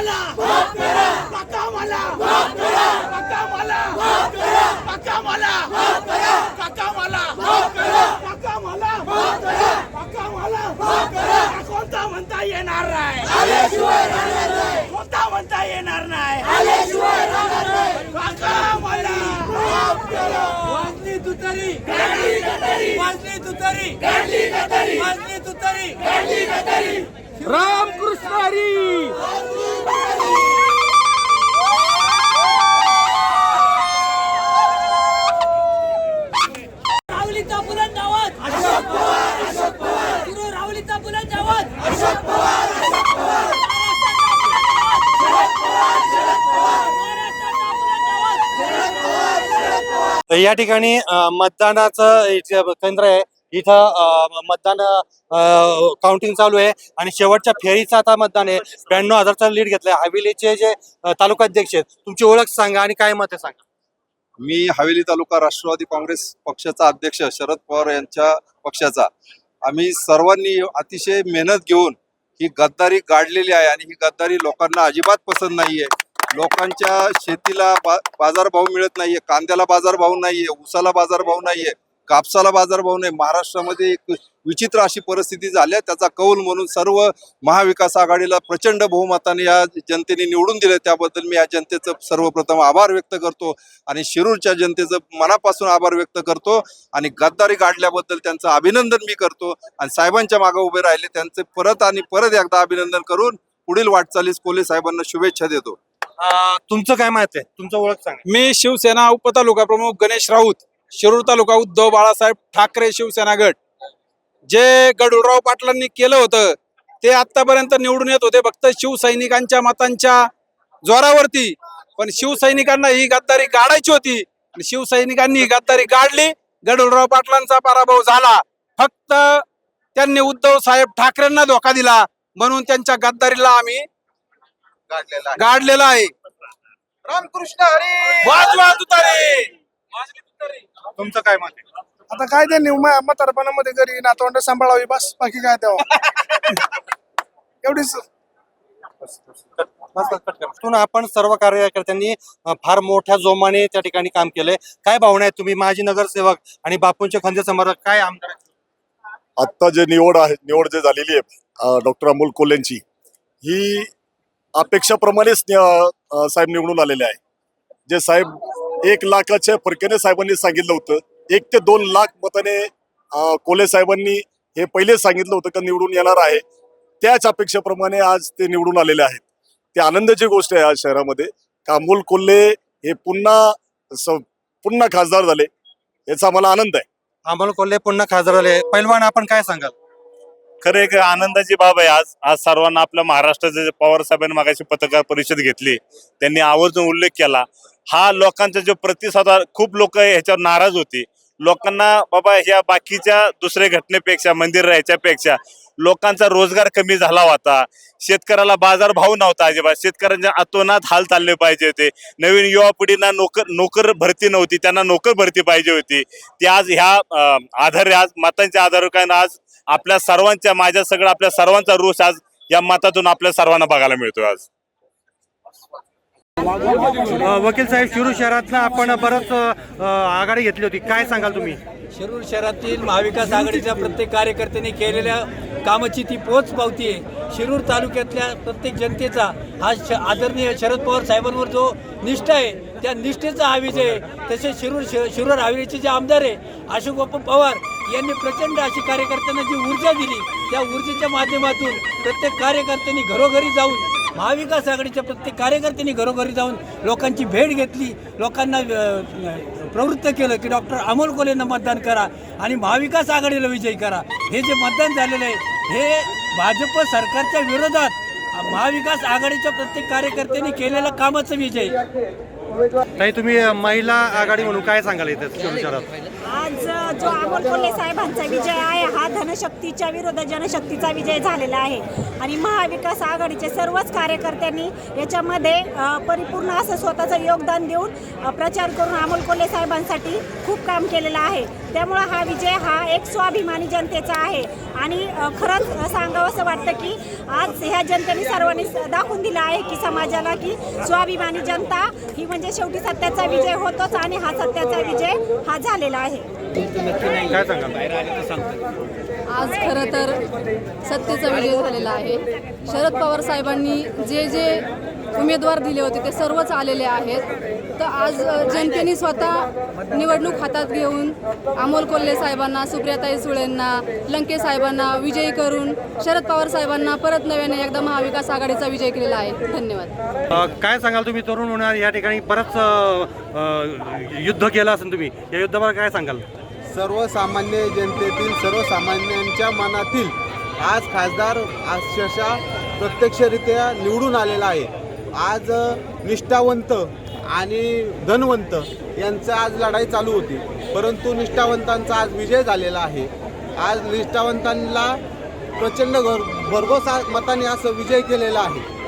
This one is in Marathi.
मला. काका मला. काका मला. काका मला. काका मला. काका मला. काका मला. कोणता म्हणता येणार नाही. कोणता म्हणता येणार नाही. काका मला. वाजली तुतारी वाजली तुतारी वाजली तुतारी रामकृष्ण हरी. बुलंद आवाज अशोक पवार अशोक पवार तर या ठिकाणी मतदानाचं केंद्र आहे. इथं मतदान काउंटिंग चालू आहे. आणि शेवटच्या फेरीचं आता मतदान आहे. ब्याण्णव हजारचा लीड घेतलाय. हवेलीचे जे अ, तालुकाध्यक्ष आहेत तुमची ओळख सांगा आणि काय मत आहे सांगा. मी हवेली तालुका राष्ट्रवादी काँग्रेस पक्षाचा अध्यक्ष शरद पवार यांच्या पक्षाचा. आम्ही सर्वांनी अतिशय मेहनत घेऊन ही गद्दारी गाडलेली आहे आणि ही गद्दारी लोकांना अजिबात पसंत नाहीये. लोकांच्या शेतीला बा बाजारभाव मिळत नाहीये कांद्याला बाजारभाव नाहीये ऊसाला बाजारभाव नाहीये. कापसाला बाजारभाव नाही. महाराष्ट्रामध्ये एक विचित्र अशी परिस्थिती झाली आहे. त्याचा कौल म्हणून सर्व महाविकास आघाडीला प्रचंड बहुमताने या जनतेने निवडून दिले. त्याबद्दल मी या जनतेचं सर्वप्रथम आभार व्यक्त करतो आणि शिरूरच्या जनतेचं मनापासून आभार व्यक्त करतो आणि गद्दारी काढल्याबद्दल त्यांचं अभिनंदन मी करतो. आणि साहेबांच्या मागे उभे राहिले. त्यांचे परत आणि परत एकदा अभिनंदन करून पुढील वाटचालीस कोले साहेबांना शुभेच्छा देतो. अ, तुमचं काय मत आहे? तुमचं ओळख सांगा. मी शिवसेना उपतालुका प्रमुख गणेश राऊत. शिरूर तालुका उद्धव बाळासाहेब ठाकरे शिवसेना गट. जे गडुळराव पाटलांनी केलं होतं ते आतापर्यंत निवडून येत होते फक्त शिवसैनिकांच्या मतांच्या जोरावरती. पण शिवसैनिकांना ही गद्दारी गाडायची होती. आणि शिवसैनिकांनी ही गद्दारी गाडली. गडुळराव पाटलांचा पराभव झाला. फक्त त्यांनी उद्धव साहेब ठाकरेंना धोका दिला. म्हणून त्यांच्या गद्दारीला आम्ही गाडलेला आहे. रामकृष्ण हरी! वाजवा तुतारी! तुमचं काय मत आहे? आता काय त्यांनी म- म्हातारपणामध्ये घरी नातवंड सांभाळावी बस. बाकी काय द्यावं एवढीच. आपण सर्व कार्यकर्त्यांनी अ, फार मोठ्या जोमाने त्या ठिकाणी काम केलंय. काय भावना आहेत तुम्ही? माजी नगरसेवक आणि बापूंचे खंदे समर्थक काय आमदार आहेत? आत्ता जे निवड आहे निवड जे झालेली आहे डॉक्टर अमोल कोल्हेंची ही अपेक्षाप्रमाणेच नि- अ, साहेब निवडून आलेले आहे. जे साहेब एक लाखाच्या फरकेने साहेबांनी सांगितलं होतं. एक ते दोन लाख मताने अ, कोल्हे साहेबांनी हे पहिलेच सांगितलं होतं का निवडून येणार आहे. त्याच अपेक्षेप्रमाणे आज ते निवडून आलेले आहेत. ते आनंदाची गोष्ट आहे आज शहरामध्ये. का अमोल कोल्हे हे पुन्हा पुन्हा खासदार झाले. याचा आम्हाला आनंद आहे. अमोल कोल्हे पुन्हा खासदार झाले. पैलवान आपण काय सांगाल? खरं एक आनंदाची बाब आहे आज. आज सर्वांना आपल्या महाराष्ट्राचे पवार साहेबांनी मागाशी पत्रकार परिषद घेतली. त्यांनी आवर्जून उल्लेख केला. हा लोकांचा जो प्रतिसाद खूप लोक ह्याच्यावर नाराज होती. लोकांना बाबा ह्या बाकीच्या दुसऱ्या घटनेपेक्षा मंदिर ह्याच्यापेक्षा लोकांचा रोजगार कमी झाला होता. शेतकऱ्याला बाजार भाव नव्हता अजिबात. शेतकऱ्यांच्या अतोनात हाल चालले पाहिजे होते. नवीन युवा पिढीना नोकर नोकर भरती नव्हती. त्यांना नोकर भरती पाहिजे होती. ते आज ह्या आधार आधारे आज मतांच्या आधारे आज आपल्या सर्वांच्या माझ्या सगळं आपल्या सर्वांचा रोष आज या मतातून आपल्या सर्वांना बघायला मिळतो आज. वकील साहेब शिरूर शहरातनं आपण बरंच आघाडी घेतली होती. काय सांगाल तुम्ही? शिरूर शहरातील महाविकास आघाडीच्या प्रत्येक कार्यकर्त्यांनी केलेल्या कामाची ती पोच पावती आहे. शिरूर तालुक्यातल्या प्रत्येक जनतेचा हा श आदरणीय शरद पवार साहेबांवर जो निष्ठा आहे त्या निष्ठेचा हा विजय आहे. तसेच शिरूर शिरूर हवेलीचे जे आमदार आहे अशोक बाप्पा पवार यांनी प्रचंड अशी कार्यकर्त्यांना जी ऊर्जा दिली त्या ऊर्जेच्या माध्यमातून प्रत्येक कार्यकर्त्यांनी घरोघरी जाऊन महाविकास आघाडीच्या प्रत्येक कार्यकर्त्यांनी घरोघरी जाऊन लोकांची भेट घेतली लोकांना प्रवृत्त केलं की डॉक्टर अमोल कोलेंना मतदान करा आणि महाविकास आघाडीला विजयी करा. हे जे मतदान झालेलं आहे हे भाजप सरकारच्या विरोधात महाविकास आघाडीच्या प्रत्येक कार्यकर्त्यांनी केलेलं कामाचं विजय. ताई तुम्ही महिला आघाडी म्हणून काय सांगाल इथे शहरात आज जो अमोल कोल्हे साहेबांचा विजय आहे हा धनशक्तीच्या विरुद्ध जनशक्तीचा विजय झालेला आहे. आणि महाविकास आघाडीचे सर्वच कार्यकर्त्यांनी याच्यामध्ये अ, परिपूर्ण असं स्वतःचं योगदान देऊन अ, प्रचार करून अमोल कोल्हे साहेबांसाठी खूप काम केलेलं आहे. त्यामुळं हा विजय हा एक स्वाभिमानी जनतेचा आहे. आणि अ, खरंच सांगावं असं वाटतं की आज ह्या जनतेने सर्वांनी स- दाखवून दिलं आहे की समाजाला की स्वाभिमानी जनता ही म्हणजे शेवटी सत्याचा विजय होतोच आणि हा सत्याचा विजय हा झालेला आहे. काय आज खरं तर सत्तेचा विजय झालेला आहे. शरद पवार साहेबांनी जे जे उमेदवार दिले होते ते सर्वच आलेले आहेत. तर आज जनतेने स्वतः निवडणूक हातात घेऊन अमोल कोल्हे साहेबांना सुप्रियाताई सुळेंना लंके साहेबांना विजयी करून शरद पवार साहेबांना परत नव्याने एकदा महाविकास आघाडीचा विजय केलेला आहे. धन्यवाद. काय सांगाल तुम्ही? तरुण होणार या ठिकाणी परत युद्ध केलं असेल तुम्ही या युद्धावर काय सांगाल? सर्वसामान्य जनतेतील सर्वसामान्यांच्या मनातील आज खासदार अक्षरशः प्रत्यक्षरित्या निवडून आलेला आहे. आज निष्ठावंत आणि धनवंत यांचं आज लढाई चालू होती. परंतु निष्ठावंतांचा आज विजय झालेला आहे. आज निष्ठावंतांना प्रचंड घर भरघोस मताने असं विजय केलेला आहे.